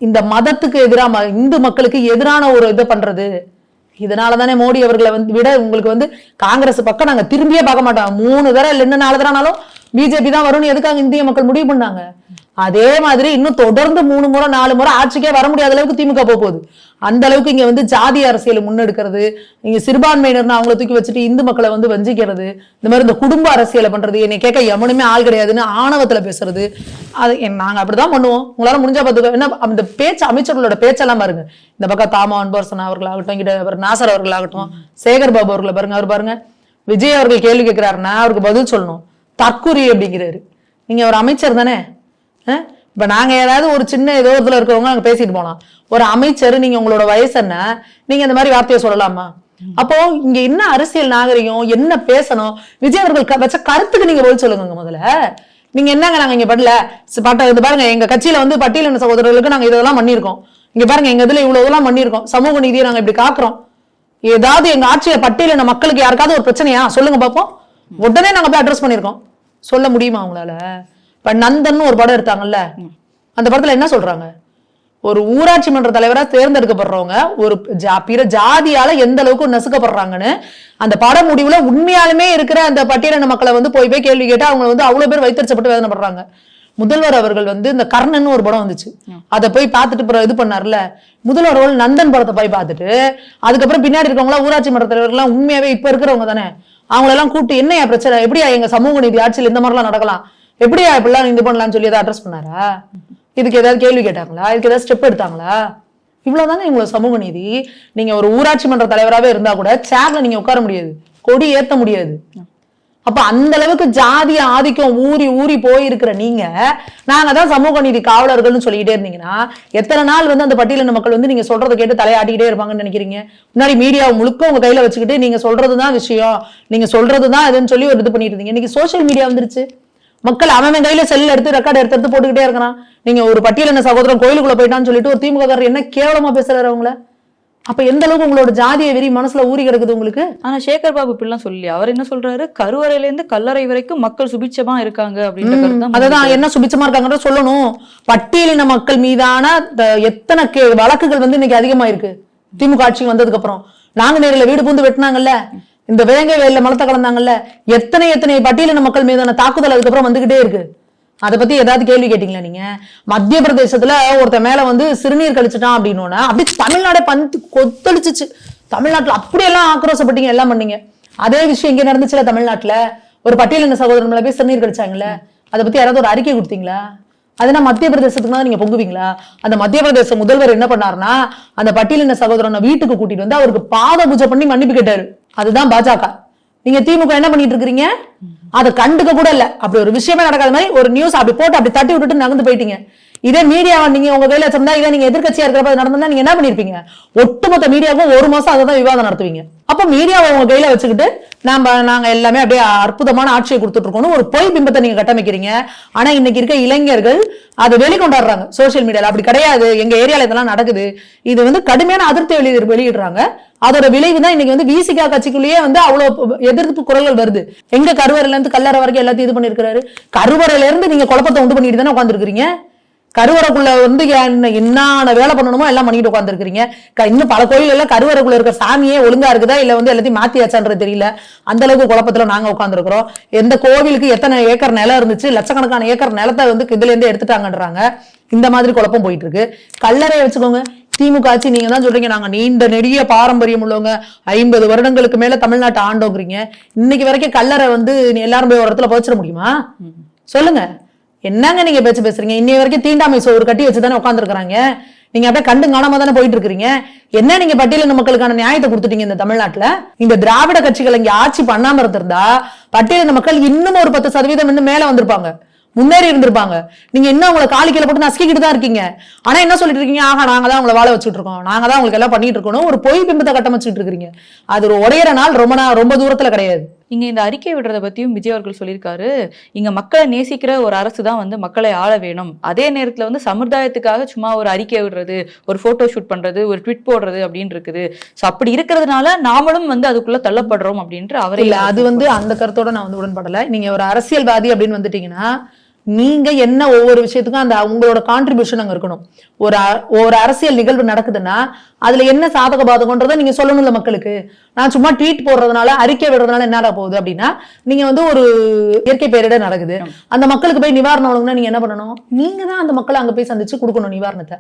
இந்த மதத்துக்கு எதிராக இந்து மக்களுக்கு எதிரான ஒரு இதை பண்றது. இதனால தானே மோடி அவர்களை வந்து விட உங்களுக்கு வந்து காங்கிரஸ் பக்கம் நாங்க திரும்பியே பார்க்க மாட்டோம். மூணு தடவை இல்லை நாலு தடவைனாலும் பிஜேபி தான் வரும்னு எதுக்காக இந்திய மக்கள் முடிவு பண்ணாங்க? அதே மாதிரி இன்னும் தொடர்ந்து மூணு முறை நாலு முறை ஆட்சிக்கே வர முடியாத அளவுக்கு திமுக போக போகுது. அந்த அளவுக்கு இங்க வந்து ஜாதி அரசியலை முன்னெடுக்கிறது இங்க சிறுபான்மையினர்னு அவங்கள தூக்கி வச்சுட்டு இந்து மக்களை வந்து வஞ்சிக்கிறது இந்த மாதிரி இந்த குடும்ப அரசியலை பண்றது என்னை கேட்க எவனுமே ஆள் கிடையாதுன்னு ஆணவத்துல பேசுறது. அது நாங்க அப்படிதான் பண்ணுவோம். உங்களால முடிஞ்சா பார்த்துக்கோ. என்ன அந்த பேச்சு அமைச்சர்களோட பேச்செல்லாம் பாருங்க. இந்த பக்கம் தாமா அன்பரசன் அவர்களாகட்டும் கிட்ட அவர் நாசர் அவர்களாகட்டும் சேகர் பாபு அவர்களை பாருங்க அவர் பாருங்க. விஜய் அவர்கள் கேள்வி கேட்கிறாருன்னா அவருக்கு பதில் சொல்லணும். தற்குறி அப்படிங்கிறாரு. நீங்கள் ஒரு அமைச்சர் தானே? இப்போ நாங்கள் ஏதாவது ஒரு சின்ன ஏதோ இதில் இருக்கிறவங்க நாங்கள் பேசிட்டு போகலாம் ஒரு அமைச்சர் நீங்கள் உங்களோட வயசு என்ன? நீங்கள் இந்த மாதிரி வார்த்தையை சொல்லலாமா? அப்போ இங்க என்ன அரசியல் நாகரிகம் என்ன பேசணும்? விஜய் அவர்கள் க- வச்ச கருத்துக்கு நீங்க பதில் சொல்லுங்க முதல்ல. நீங்க என்னங்க நாங்க இங்க பண்ணல பட்ட இது பாருங்க எங்க கட்சியில வந்து பட்டியலின சகோதரர்களுக்கு நாங்க இதெல்லாம் பண்ணியிருக்கோம். இங்க பாருங்க எங்க இதுல இவ்வளவு இதெல்லாம் பண்ணியிருக்கோம். சமூக நீதியை நாங்க இப்படி காக்குறோம். ஏதாவது எங்க ஆட்சியில பட்டியலின மக்களுக்கு யாருக்காவது ஒரு பிரச்சனையா? சொல்லுங்க பாப்போம். உடனே நாங்க போய் அட்ரஸ் பண்ணிருக்கோம் சொல்ல முடியுமா அவங்களால? இப்ப நந்தன் ஒரு படம் எடுத்தாங்கல்ல? அந்த படத்துல என்ன சொல்றாங்க? ஒரு ஊராட்சி மன்ற தலைவரா தேர்ந்தெடுக்கப்படுறவங்க ஒரு ஜா- பிற ஜாதியால எந்த அளவுக்கு நசுக்கப்படுறாங்கன்னு அந்த பட முடிவுல உண்மையாலுமே இருக்கிற அந்த பட்டியலின மக்களை வந்து போய் போய் கேள்வி கேட்டா அவங்க வந்து அவ்வளவு பேர் வைத்தறிச்சப்பட்டு வேதனைப்படுறாங்க. முதல்வர் அவர்கள் வந்து இந்த கர்ணன் ஒரு படம் வந்துச்சு. அதை போய் பார்த்துட்டு இது பண்ணார்ல. முதல்வர் நந்தன் படத்தை போய் பார்த்துட்டு அதுக்கப்புறம் பின்னாடி இருக்கவங்களாம் ஊராட்சி மன்ற தலைவர்கள்லாம் உண்மையாவே இப்ப இருக்கிறவங்க தானே? அவங்களெல்லாம் கூப்பிட்டு என்னையா பிரச்சனை? எப்படியா எங்க சமூக நீதி ஆட்சியில் இந்த மாதிரிலாம் நடக்கலாம்? எப்படியா இப்படிலாம் இது பண்ணலாம்னு சொல்லி எதாவது அட்ரஸ் பண்ணாரா? இதுக்கு ஏதாவது கேள்வி கேட்டாங்களா? இதுக்கு ஏதாவது ஸ்டெப் எடுத்தாங்களா? இவ்வளவுதாங்க இவங்களோட சமூக நீதி? நீங்க ஒரு ஊராட்சி மன்ற தலைவராவே இருந்தா கூட சேர்ல நீங்க உட்கார முடியாது. கொடி ஏத்த முடியாது. அப்ப அந்த அளவுக்கு ஜாதிய ஆதிக்கம் ஊறி ஊறி போயிருக்கிற நீங்க நாங்க தான் சமூக நீதி காவலர்கள்னு சொல்லிக்கிட்டே இருந்தீங்கன்னா எத்தனை நாள் வந்து அந்த பட்டியலின மக்கள் வந்து நீங்க சொல்றதை கேட்டு தலையாட்டிக்கிட்டே இருப்பாங்கன்னு நினைக்கிறீங்க? முன்னாடி மீடியா முழுக்க உங்க கையில வச்சுக்கிட்டு நீங்க சொல்றதுதான் விஷயம். நீங்க சொல்றதுதான் இதுன்னு சொல்லி ஒரு இது பண்ணிட்டு இருந்தீங்க இன்னைக்கு சோஷியல் மீடியா வந்துருச்சு. மக்கள் அவன் கையில செல் எடுத்து ரெக்கார்டு எடுத்து எடுத்து போட்டுக்கிட்டே இருக்கிறான். நீங்க ஒரு பட்டியலின சகோதரன் கோயிலுக்குள்ள போயிட்டான்னு சொல்லிட்டு ஒரு திமுக என்ன கேவலமா பேசுறாரு அவங்கள? அப்ப எந்த அளவுக்கு உங்களோட ஜாதிய வெறி மனசுல ஊறி கிடக்குது உங்களுக்கு? ஆனா சேகர் பாபு இப்படிலாம் சொல்லி அவர் என்ன சொல்றாரு? கருவறையில இருந்து கல்லறை வரைக்கும் மக்கள் சுபிட்சமா இருக்காங்க அப்படின்ற கருத்து தான் அததான் என்ன சுபிச்சமா இருக்காங்கன்ற சொல்லணும். பட்டியலின மக்கள் மீதான எத்தனை வழக்குகள் வந்து இன்னைக்கு அதிகமா இருக்கு திமுக ஆட்சிக்கு வந்ததுக்கு அப்புறம் நாங்குநேரில வீடு பூந்து வெட்டினாங்கல்ல. இந்த வேங்கை வயல்ல மலத்தை கலந்தாங்கல்ல. எத்தனை எத்தனை பட்டியலின மக்கள் மீதான தாக்குதல் அதுக்கப்புறம் வந்துகிட்டே இருக்கு. அதை பத்தி ஏதாவது கேள்வி கேட்டீங்களா நீங்க? மத்திய பிரதேசத்துல ஒருத்தன் மேல வந்து சிறுநீர் கழிச்சிட்டான் அப்படின்னோன்னா அப்படி தமிழ்நாடே பந்து கொத்தளிச்சிச்சு. தமிழ்நாட்டுல அப்படியெல்லாம் ஆக்ரோசப்பட்டீங்க எல்லாம் பண்ணீங்க. அதே விஷயம் இங்க நடந்துச்சுல தமிழ்நாட்டுல. ஒரு பட்டியலின சகோதரன் மேல போய் சிறுநீர் கழிச்சாங்கல்ல அதை பத்தி யாராவது ஒரு அறிக்கை கொடுத்தீங்களா? அதுனா மத்திய பிரதேசத்துக்கு தான் நீங்க பொங்குவீங்களா? அந்த மத்திய பிரதேச முதல்வர் என்ன பண்ணாருன்னா அந்த பட்டியலின சகோதரனை வீட்டுக்கு கூட்டிட்டு வந்து அவருக்கு பாத பூஜை பண்ணி மன்னிப்பு கேட்டாரு. அதுதான் பாஜக. நீங்க திமுக என்ன பண்ணிட்டு இருக்கீங்க அதை கண்டுக்க கூட இல்ல. அப்படி ஒரு விஷயமே நடக்காத மாதிரி ஒரு நியூஸ் அப்படி போட்டு அப்படி தட்டி விட்டுட்டு நகர்ந்து போயிட்டீங்க. இதே மீடியா நீங்க உங்க கையில வச்சிருந்தா இதே நீங்க எதிர்க்கட்சியா இருக்கிறப்ப அது நடந்தா நீங்க என்ன பண்ணிருப்பீங்க? ஒட்டுமொத்த மீடியாவுக்கும் ஒரு மாசம் அதை தான் விவாதம் நடத்துவீங்க. அப்ப மீடியாவை உங்க கையில வச்சுக்கிட்டு நாம நாங்க எல்லாமே அப்படியே அற்புதமான ஆட்சியை கொடுத்துட்டு ஒரு பொய் பிம்பத்தை நீங்க கட்டமைக்கிறீங்க. ஆனா இன்னைக்கு இருக்க இளைஞர்கள் அதை வெளிக்கொண்டாடுறாங்க சோஷியல் மீடியால அப்படி கிடையாது. எங்க ஏரியால இதெல்லாம் நடக்குது. இது வந்து கடுமையான அதிருப்தி வெளி வெளியிடுறாங்க. அதோட விளைவு தான் இன்னைக்கு வந்து விசிகா கட்சிக்குள்ளேயே வந்து அவ்வளவு எதிர்ப்பு குரல்கள் வருது. எங்க கருவறையில இருந்து கல்லறை வரைக்கும் எல்லாத்தையும் இது பண்ணிருக்கிறாரு கருவறையில இருந்து நீங்க குழப்பத்தை உண்டு பண்ணிட்டு தானே உட்காந்துருக்கீங்க கருவறைக்குள்ள வந்து என்ன என்னான வேலை பண்ணணுமோ எல்லாம் பண்ணிட்டு உட்காந்துருக்கிறீங்க இன்னும் பல கோயில் எல்லாம் கருவறைக்குள்ள இருக்க சாமியே ஒழுங்கா இருக்குதா? இல்ல வந்து எல்லாத்தையும் மாத்தியாச்சான்றது தெரியல. அந்த அளவுக்கு குழப்பத்துல நாங்க உட்காந்துருக்கிறோம் எந்த கோவிலுக்கு எத்தனை ஏக்கர் நிலம் இருந்துச்சு லட்சக்கணக்கான ஏக்கர் நிலத்தை வந்து இதுல இருந்து எடுத்துட்டாங்கன்றாங்க. இந்த மாதிரி குழப்பம் போயிட்டு இருக்கு கல்லறையை வச்சுக்கோங்க. திமுக ஆட்சி நீங்க தான் சொல்றீங்க. நாங்க நீண்ட நெடிய பாரம்பரியம் உள்ளவங்க. ஐம்பது வருடங்களுக்கு மேல தமிழ்நாட்டை ஆண்டோங்கிறீங்க. இன்னைக்கு வரைக்கும் கல்லறை வந்து நீ எல்லாரும் போய் ஒரு இடத்துல புதைச்சிட முடியுமா? சொல்லுங்க. என்னங்க நீங்க பேச்சு பேசுறீங்க? இன்னைய வரைக்கும் தீண்டாமை சோறு கட்டி வச்சு தானே உட்காந்துருக்காங்க நீங்க அப்படியே கண்டு காணாம தானே போயிட்டு இருக்கிறீங்க என்ன நீங்க பட்டியலின மக்களுக்கான நியாயத்தை கொடுத்துட்டீங்க இந்த தமிழ்நாட்டுல? இந்த திராவிட கட்சிகள் இங்க ஆட்சி பண்ணாம இருந்திருந்தா பட்டியலின மக்கள் இன்னும் ஒரு பத்து சதவீதம் இன்னும் மேல வந்திருப்பாங்க. முன்னேறி இருந்திருப்பாங்க. நீங்க இன்னும் உங்களை காலிக்கையில போட்டு நசுக்கிட்டு தான் இருக்கீங்க. ஆனா என்ன சொல்லிட்டு இருக்கீங்க? ஆகா நாங்க தான் உங்களை வாழ வச்சுட்டு இருக்கோம். நாங்க தான் உங்களுக்கு எல்லாம் பண்ணிட்டு இருக்கணும் ஒரு பொய் பிம்பத்தை கட்டமைச்சிட்டு இருக்கீங்க. அது ஒரு உடையிற நாள் ரொம்ப நாள் ரொம்ப தூரத்துல கிடையாது. இங்க இந்த அறிக்கை விடுறத பத்தியும் விஜய் அவர்கள் சொல்லியிருக்காரு. இங்க மக்களை நேசிக்கிற ஒரு அரசு தான் வந்து மக்களை ஆள வேணும். அதே நேரத்துல வந்து சமுதாயத்துக்காக சும்மா ஒரு அறிக்கை விடுறது ஒரு போட்டோ ஷூட் பண்றது ஒரு ட்விட் போடுறது அப்படின்னு இருக்குது. சோ அப்படி இருக்கிறதுனால நாமளும் வந்து அதுக்குள்ள தள்ளப்படுறோம் அப்படின்ட்டு அவரே இல்ல அது வந்து அந்த கருத்தோட நான் வந்து உடன்படல. நீங்க ஒரு அரசியல்வாதி அப்படின்னு வந்துட்டீங்கன்னா நீங்க என்ன ஒவ்வொரு விஷயத்துக்கும் அந்த உங்களோட கான்ட்ரிபியூஷன் அங்க இருக்கணும். ஒரு ஒரு அரசியல் நிகழ்வு நடக்குதுன்னா அதுல என்ன சாதக பாதகன்றதை நீங்க சொல்லணும்ல மக்களுக்கு. நான் சும்மா ட்வீட் போடுறதுனால அறிக்கை விடுறதுனால என்னடா போகுது அப்படின்னா நீங்க வந்து ஒரு இயற்கை பேரிடர் நடக்குது. அந்த மக்களுக்கு போய் நிவாரணம் வழங்கணும்னா நீங்க என்ன பண்ணணும்? நீங்க தான் அந்த மக்களை அங்க போய் சந்திச்சு கொடுக்கணும் நிவாரணத்தை.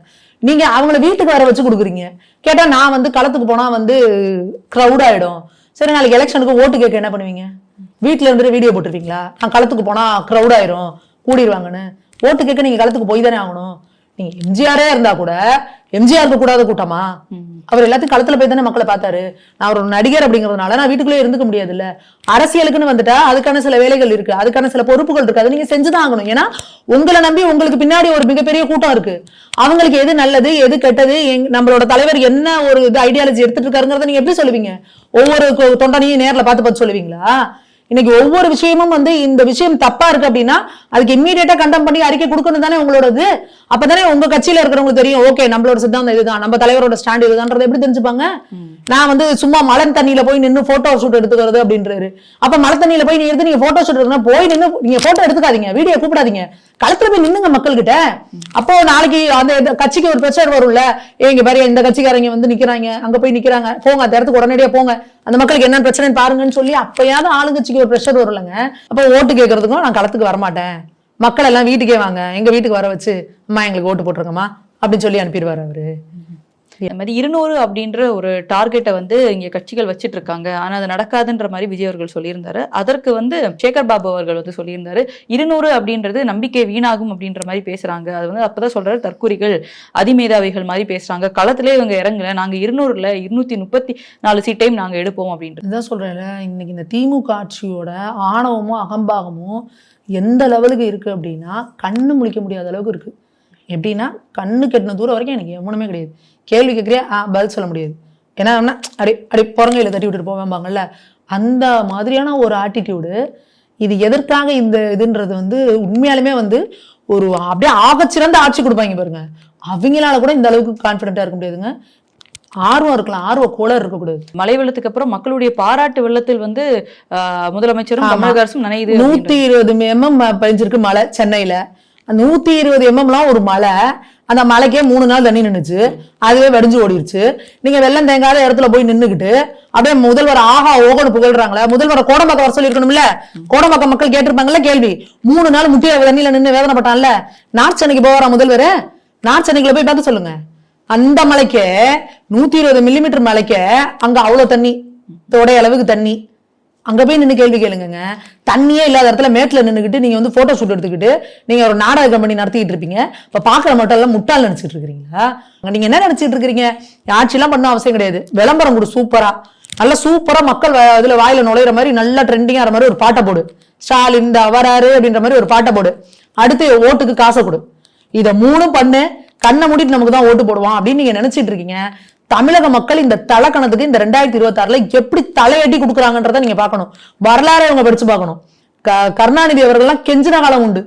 நீங்க அவங்கள வீட்டுக்கு வர வச்சு கொடுக்குறீங்க. கேட்டா நான் வந்து களத்துக்கு போனா வந்து க்ரௌட் ஆயிடும். சரி நாளைக்கு எலெக்ஷனுக்கு ஓட்டு கேட்க என்ன பண்ணுவீங்க? வீட்ல இருந்துட்டு வீடியோ போட்டுருவீங்களா நான் களத்துக்கு போனா க்ரௌட் ஆயிரும். கூடிடுவாங்கன்னு ஓட்டு கேட்க நீங்க களத்துக்கு போய் தானே ஆகணும். நீங்க எம்ஜிஆரே இருந்தா கூட எம்ஜிஆருக்கு கூடாத கூட்டமா? அவர் எல்லாத்தையும் களத்துல போய் தானே மக்களை பார்த்தாரு. நான் ஒரு நடிகர் அப்படிங்கறதுனால நான் வீட்டுக்குள்ளே இருந்துக்க முடியாது இல்ல அரசியலுக்குன்னு வந்துட்டா அதுக்கான சில வேலைகள் இருக்கு. அதுக்கான சில பொறுப்புகள் இருக்கு. அதை நீங்க செஞ்சுதான் ஆகணும். ஏன்னா உங்களை நம்பி உங்களுக்கு பின்னாடி ஒரு மிகப்பெரிய கூட்டம் இருக்கு. அவங்களுக்கு எது நல்லது எது கெட்டது நம்மளோட தலைவர் என்ன ஒரு இது ஐடியாலஜி எடுத்துட்டு இருக்காருங்கிறத நீங்க எப்படி சொல்லுவீங்க? ஒவ்வொரு தொண்டனையும் நேர்ல பார்த்து பார்த்து சொல்லுவீங்களா? இன்னைக்கு ஒவ்வொரு விஷயமும் வந்து இந்த விஷயம் தப்பா இருக்கு அப்படின்னா அதுக்கு இம்மீடியட்டா கண்டம் பண்ணி அறிக்கை கொடுக்கணும் தானே உங்களோடது? அப்பதானே உங்க கட்சியில இருக்கிறவங்களுக்கு தெரியும் ஓகே நம்மளோட சித்தாந்தம் இதுதான் நம்ம தலைவரோட ஸ்டாண்ட் இதுதான்றது. எப்படி தெரிஞ்சுப்பாங்க? நான் வந்து சும்மா மழை தண்ணியில போய் நின்னு போட்டோ ஷூட் எடுத்துக்கிறது அப்படின்றாரு. அப்ப மழை தண்ணியில போய் நீ எடுத்து நீங்க போட்டோ ஷூட் எடுக்கணும் போய் நின்னு நீங்க போட்டோ எடுத்துக்காதீங்க வீடியோ கூப்பிடாதீங்க. களத்துல போய் நின்னுங்க மக்கள் கிட்ட அப்போ நாளைக்கு அந்த கட்சிக்கு ஒரு பிரச்சனை வரும்ல? ஏ, பாரு இந்த கட்சிக்காரங்க வந்து நிக்கிறாங்க. அங்க போய் நிக்கிறாங்க. போங்க அந்த இடத்துக்கு உடனடியா போங்க. அந்த மக்களுக்கு என்ன பிரச்சனை பாருங்கன்னு சொல்லி அப்பயாவது ஆளுங்கட்சிக்கு ஒரு ப்ரெஷர் வரும்லங்க. அப்போ ஓட்டு கேட்கறதுக்கும் நான் களத்துக்கு வரமாட்டேன். மக்கள் எல்லாம் வீட்டுக்கே வாங்க. எங்க வீட்டுக்கு வர வச்சு அம்மா எங்களுக்கு ஓட்டு போட்டுருங்கம்மா. அப்படின்னு சொல்லி அனுப்பிடுவாரு அவரு. இந்த மாதிரி இருநூறு அப்படின்ற ஒரு டார்கெட்டை வந்து இங்க கட்சிகள் வச்சிட்டு இருக்காங்க ஆனா அது நடக்காதுன்ற மாதிரி விஜய் அவர்கள் சொல்லியிருந்தாரு. அதற்கு வந்து சேகர் பாபு அவர்கள் வந்து சொல்லியிருந்தாரு இருநூறு அப்படின்றது நம்பிக்கை வீணாகும் அப்படின்ற மாதிரி பேசுறாங்க. அது வந்து அப்பதான் சொல்றாரு தற்கூரிகள் அதிமேதாவிகள் மாதிரி பேசுறாங்க. களத்திலே இவங்க இறங்கல நாங்க இருநூறுல இருநூத்தி முப்பத்தி நாலு சீட்டையும் நாங்க எடுப்போம் அப்படின்றது இதுதான் சொல்றேன்ல இன்னைக்கு இந்த திமுக ஆட்சியோட ஆணவமும் அகம்பாகமும் எந்த லெவலுக்கு இருக்கு அப்படின்னா கண்ணு முழிக்க முடியாத அளவுக்கு இருக்கு. எப்படின்னா கண்ணு கெட்டின தூரம் வரைக்கும் எனக்கு எவனுமே கிடையாது. கேள்வி கேட்குறியா ஆ பதில் சொல்ல முடியாது. ஏன்னா அடி அடி புறங்கையில தட்டி விட்டுட்டு போவேம்பாங்கல்ல? அந்த மாதிரியான ஒரு ஆட்டிடியூடு இது எதற்காக இந்த இதுன்றது வந்து உண்மையாலுமே வந்து ஒரு அப்படியே ஆகச்சிறந்த ஆட்சி கொடுப்பாங்க பாருங்க. அவங்களால கூட இந்த அளவுக்கு கான்ஃபிடென்ட்டா இருக்க முடியாதுங்க. ஆர்வம் இருக்கலாம். ஆர்வ கோளர் இருக்கக்கூடாது. மழை வெள்ளத்துக்கு அப்புறம் மக்களுடைய பாராட்டு வெள்ளத்தில் வந்து ஆஹ், முதலமைச்சரும். தமிழக அரசும் நனையுது நூத்தி இருபது எம்எம் பெஞ்சிருக்கு மழை சென்னையில. நூத்தி இருபது எம்எம்லாம் ஒரு மலை. அந்த மலைக்கே மூணு நாள் தண்ணி நின்றுச்சு அதுவே வெடிஞ்சு ஓடிடுச்சு நீங்க வெள்ளம் தேங்காத இடத்துல போய் நின்றுக்கிட்டு அப்படியே முதல்வர் ஆஹா ஓகோடு புகழ்றாங்களே முதல்வரை கோடம்பாக்கம் வர சொல்லியிருக்கணும்ல? கோடம்பாக்கம் மக்கள் கேட்டிருப்பாங்கல்ல கேள்வி. மூணு நாள் முட்டிய தண்ணியில நின்று வேதனைப்பட்டான்ல. நார்த் சென்னைக்கு போவாரா முதல்வர்? நார்த் சென்னைக்குள்ள போய் பார்த்து சொல்லுங்க. அந்த மலைக்கே நூத்தி இருபது மில்லிமீட்டர் மலைக்கே அங்க அவ்வளவு தண்ணி. தொடை அளவுக்கு தண்ணி. அங்கே போய் நின்று கேள்வி கேளுங்கங்க. தண்ணியே இல்லாத இடத்துல மேட்டில் நின்றுக்கிட்டு நீங்கள் வந்து ஃபோட்டோ ஷூட் எடுத்துக்கிட்டு நீங்கள் ஒரு நாடக கம்பெனி நடத்திக்கிட்டு இருப்பீங்க. இப்போ பார்க்குற மட்டும் எல்லாம் முட்டாள் நினச்சிட்டு இருக்கிறீங்களா? நீங்கள் என்ன நினச்சிட்டு இருக்கிறீங்க? ஆட்சிலாம் பண்ண அவசியம் கிடையாது. விளம்பரம் கொடு சூப்பராக நல்ல சூப்பராக மக்கள் வ- வாயில் நுழையிற மாதிரி நல்லா ட்ரெண்டிங்காகிற மாதிரி ஒரு பாட்டை போடு. ஸ்டாலின் இந்த வராரு அப்படின்ற மாதிரி ஒரு பாட்டை போடு. அடுத்து ஓட்டுக்கு காசை கொடு. இதை மூணும் பண்ணு. கண்ணை மூடிட்டு நமக்கு தான் ஓட்டு போடுவான் அப்படின்னு நீங்கள் நினச்சிட்டு இருக்கீங்க. தமிழக மக்கள் இந்த தலக்கணத்துக்கு இந்த ரெண்டாயிரத்தி இருபத்தி எப்படி தலையடி கொடுக்குறாங்கன்றத நீங்க பார்க்கணும். வரலாறை அவங்க படிச்சு பார்க்கணும். கருணாநிதி அவர்கள்லாம் கெஞ்சின காலம் உண்டு.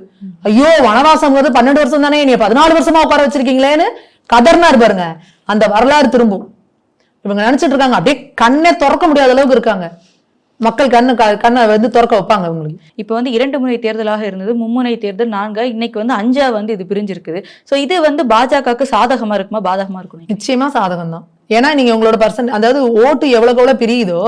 ஐயோ வனவாசம்ங்கிறது பன்னெண்டு வருஷம் தானே நீ பதினாலு வருஷமா உட்கார வச்சிருக்கீங்களேன்னு கதர்னாரு பாருங்க. அந்த வரலாறு திரும்பும். இவங்க நினைச்சிட்டு இருக்காங்க. அப்படியே கண்ணே திறக்க முடியாத அளவுக்கு இருக்காங்க. மக்கள் கண்ணு கண்ணை வந்து திறக்க வைப்பாங்க இவங்களுக்கு. இப்போ வந்து இரண்டு முறை தேர்தலாக இருந்தது மும்முனை தேர்தல் நான்கா இன்னைக்கு வந்து அஞ்சா வந்து இது பிரிஞ்சிருக்குது. சோ இது வந்து பாஜகவுக்கு சாதகமா இருக்குமா பாதகமா இருக்கும்? நிச்சயமா சாதகம் தான் ஏன்னா நீங்க உங்களோட பர்சன்ட் அதாவது ஓட்டு எவ்வளோக்கு எவ்வளவு பிரியுதோ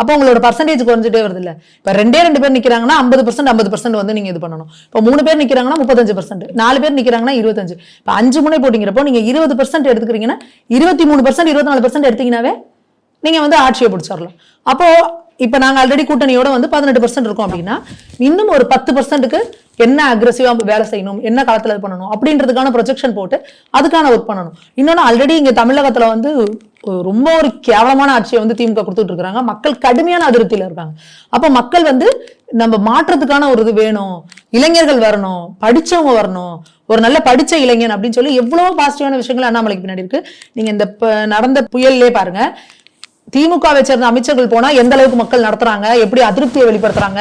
அப்போ உங்களோட பர்சன்டேஜ் குறைஞ்சிட்டே வருது இல்ல இப்ப ரெண்டே ரெண்டு பேர் நிக்கிறாங்கன்னா ஐம்பது பர்சன்ட் ஐம்பது பர்சன்ட் வந்து நீங்க இது பண்ணணும். இப்போ மூணு பேர் நிக்கிறாங்கன்னா முப்பத்தஞ்சு பர்சன்ட் நாலு பேர் நிக்கிறாங்கன்னா இருபத்தஞ்சு. இப்போ அஞ்சு முனை போட்டிங்கிறப்போ நீங்க இருபது பர்சன்ட் எடுத்துக்கிறீங்கன்னா இருபத்தி மூணு பர்சன்ட் இருபத்தி நாலு பர்சன்ட் எடுத்தீங்கன்னாவே நீங்க வந்து ஆட்சியை பிடிச்சிடலாம் அப்போ இப்போ நாங்கள் ஆல்ரெடி கூட்டணியோட வந்து பதினெட்டு பர்சன்ட் இருக்கோம் அப்படின்னா இன்னும் ஒரு பத்து பர்சன்ட்டுக்கு என்ன அக்ரெசிவாக வேலை செய்யணும் என்ன காலத்துல இது பண்ணணும் அப்படின்றதுக்கான ப்ரொஜெக்ஷன் போட்டு அதுக்கான ஒர்க் பண்ணணும். இன்னொன்னு ஆல்ரெடி இங்கே தமிழகத்துல வந்து ரொம்ப ஒரு கேவலமான ஆட்சியை வந்து திமுக கொடுத்துட்டு இருக்காங்க மக்கள் கடுமையான அதிருப்தியில இருக்காங்க. அப்போ மக்கள் வந்து நம்ம மாற்றத்துக்கான ஒரு இது வேணும் இளைஞர்கள் வரணும் படிச்சவங்க வரணும் ஒரு நல்ல படிச்ச இளைஞன் அப்படின்னு சொல்லி எவ்வளவோ பாசிட்டிவான விஷயங்கள் அண்ணாமலைக்கு பின்னாடி இருக்கு. நீங்க இந்த நடந்த புயல்லே பாருங்க திமுகவை சேர்ந்த அமைச்சர்கள் போனா எந்த அளவுக்கு மக்கள் நடத்துறாங்க எப்படி அதிருப்தியை வெளிப்படுத்துறாங்க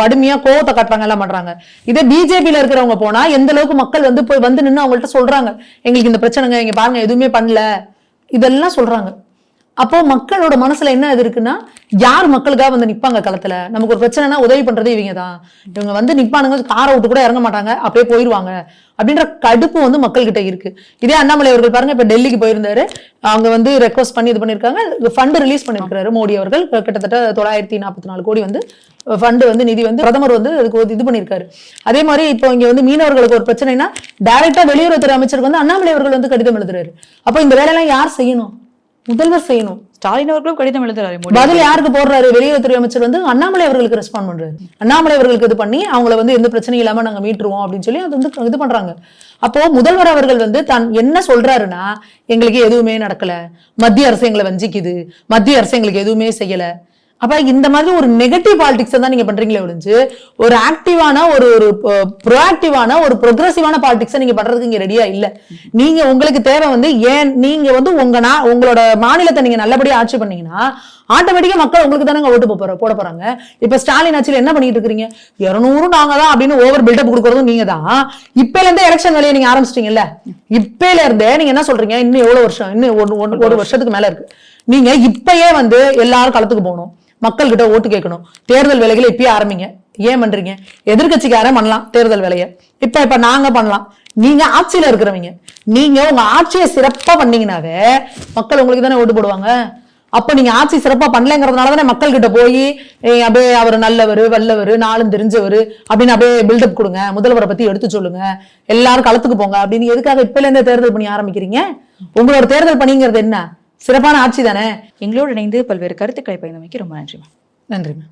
கடுமையா கோவத்தை காட்டுறாங்க எல்லாம் பண்றாங்க. இதே பிஜேபியில இருக்கிறவங்க போனா எந்த அளவுக்கு மக்கள் வந்து போய் வந்து நின்னு அவங்கள்ட்ட சொல்றாங்க. எங்களுக்கு இந்த பிரச்சனைங்க இங்க பாருங்க எதுவுமே பண்ணல. இதெல்லாம் சொல்றாங்க. அப்போ மக்களோட மனசுல என்ன இது இருக்குன்னா யார் மக்களுக்காக வந்து நிப்பாங்க களத்துல? நமக்கு ஒரு பிரச்சனைனா உதவி பண்றது இவங்க தான். இவங்க வந்து நிப்பானுங்க காரை விட்டு கூட இறங்க மாட்டாங்க அப்படியே போயிருவாங்க. அப்படின்ற கடுப்பு வந்து மக்கள்கிட்ட இருக்கு. இதே அண்ணாமலை அவர்கள் பாருங்க இப்ப டெல்லிக்கு போயிருந்தாரு. அவங்க வந்து ரெக்வஸ்ட் பண்ணி இது பண்ணிருக்காங்க. ஃபண்ட் ரிலீஸ் பண்ணிருக்காரு மோடி அவர்கள். கிட்டத்தட்ட தொள்ளாயிரத்தி நாற்பத்தி நாலு கோடி வந்து ஃபண்டு வந்து நிதி வந்து பிரதமர் வந்து அதுக்கு இது பண்ணியிருக்காரு அதே மாதிரி இப்போ இங்க வந்து மீனவர்களுக்கு ஒரு பிரச்சனைனா டைரக்டா வெளியுறவுத்துறை அமைச்சருக்கு வந்து அண்ணாமலை அவர்கள் வந்து கடிதம் எழுதுறாரு. அப்போ இந்த வேலையெல்லாம் யார் செய்யணும்? முதல்வர் செய்யணும். ஸ்டாலின் அவர்களும் கடிதம் எழுதுறாரு பதில் யாருக்கு போடுறாரு? வெளியுறவுத்துறை அமைச்சர் வந்து அண்ணாமலை அவர்களுக்கு ரெஸ்பாண்ட் பண்றாரு. அண்ணாமலை அவர்களுக்கு இது பண்ணி அவங்கள வந்து எந்த பிரச்சனையும் இல்லாம நாங்க மீட்டுருவோம் அப்படின்னு சொல்லி அது வந்து இது பண்றாங்க. அப்போ முதல்வர் அவர்கள் வந்து தான் என்ன சொல்றாருன்னா எங்களுக்கு எதுவுமே நடக்கல. மத்திய அரசு எங்களை வஞ்சிக்குது. மத்திய அரசு எங்களுக்கு எதுவுமே செய்யல. அப்ப இந்த மாதிரி ஒரு நெகட்டிவ் பாலிடிக்ஸ் தான் நீங்க பண்றீங்களே ஒழிஞ்சு ஒரு ஆக்டிவான ஒரு ஒரு ப்ரோஆக்டிவான ஒரு ப்ரொக்ரெசிவான பாலிடிக்ஸை நீங்க பண்றதுக்கு இங்க ரெடியா இல்ல. நீங்க உங்களுக்கு தேவை வந்து ஏன் நீங்க வந்து உங்க நா உங்களோட மாநிலத்தை நீங்க நல்லபடியா ஆட்சி பண்ணீங்கன்னா ஆட்டோமேட்டிக்கா மக்கள் உங்களுக்கு தானே ஓட்டு போற போட போறாங்க. இப்ப ஸ்டாலின் ஆட்சியில என்ன பண்ணிட்டு இருக்கீங்க? இருநூறு நாங்க தான் அப்படின்னு ஓவர் பில்டப் கொடுக்கறதும் நீங்க தான். இப்பல இருந்தே எலெக்ஷன் வேலையை நீங்க ஆரம்பிச்சிட்டீங்கல்ல? இப்பல இருந்தே நீங்க என்ன சொல்றீங்க? இன்னும் எவ்வளவு வருஷம்? இன்னும் ஒரு வருஷத்துக்கு மேல இருக்கு. நீங்க இப்பயே வந்து எல்லாரும் களத்துக்கு போகணும். மக்கள்கிட்ட ஓட்டு கேட்கணும். தேர்தல் வேலைகளை இப்பயே ஆரம்பிங்க. ஏன் பண்றீங்க? எதிர்க்கட்சிக்காரன் பண்ணலாம் தேர்தல் வேலையை. இப்ப இப்ப நாங்க பண்ணலாம். நீங்க ஆட்சியில இருக்கிறவங்க. நீங்க உங்க ஆட்சியை சிறப்பா பண்ணீங்கனாவே மக்கள் உங்களுக்கு தானே ஓட்டு போடுவாங்க. அப்ப நீங்க ஆட்சி சிறப்பா பண்ணலங்கிறதுனால தானே மக்கள் கிட்ட போய் அப்படியே அவர் நல்லவர் வல்லவர் நாளும் தெரிஞ்சவர் அப்படின்னு அப்படியே பில்டப் கொடுங்க. முதல்வரை பத்தி எடுத்து சொல்லுங்க. எல்லாரும் களத்துக்கு போங்க அப்படின்னு எதுக்காக இப்பல இருந்தே தேர்தல் பண்ணி ஆரம்பிக்கிறீங்க? உங்களோட தேர்தல் பணிங்கிறது என்ன? சிறப்பான ஆட்சி தானே? எங்களோடு இணைந்து பல்வேறு கருத்துக்களை பயந்தமைக்கு ரொம்ப நன்றி மேம் நன்றி மேம்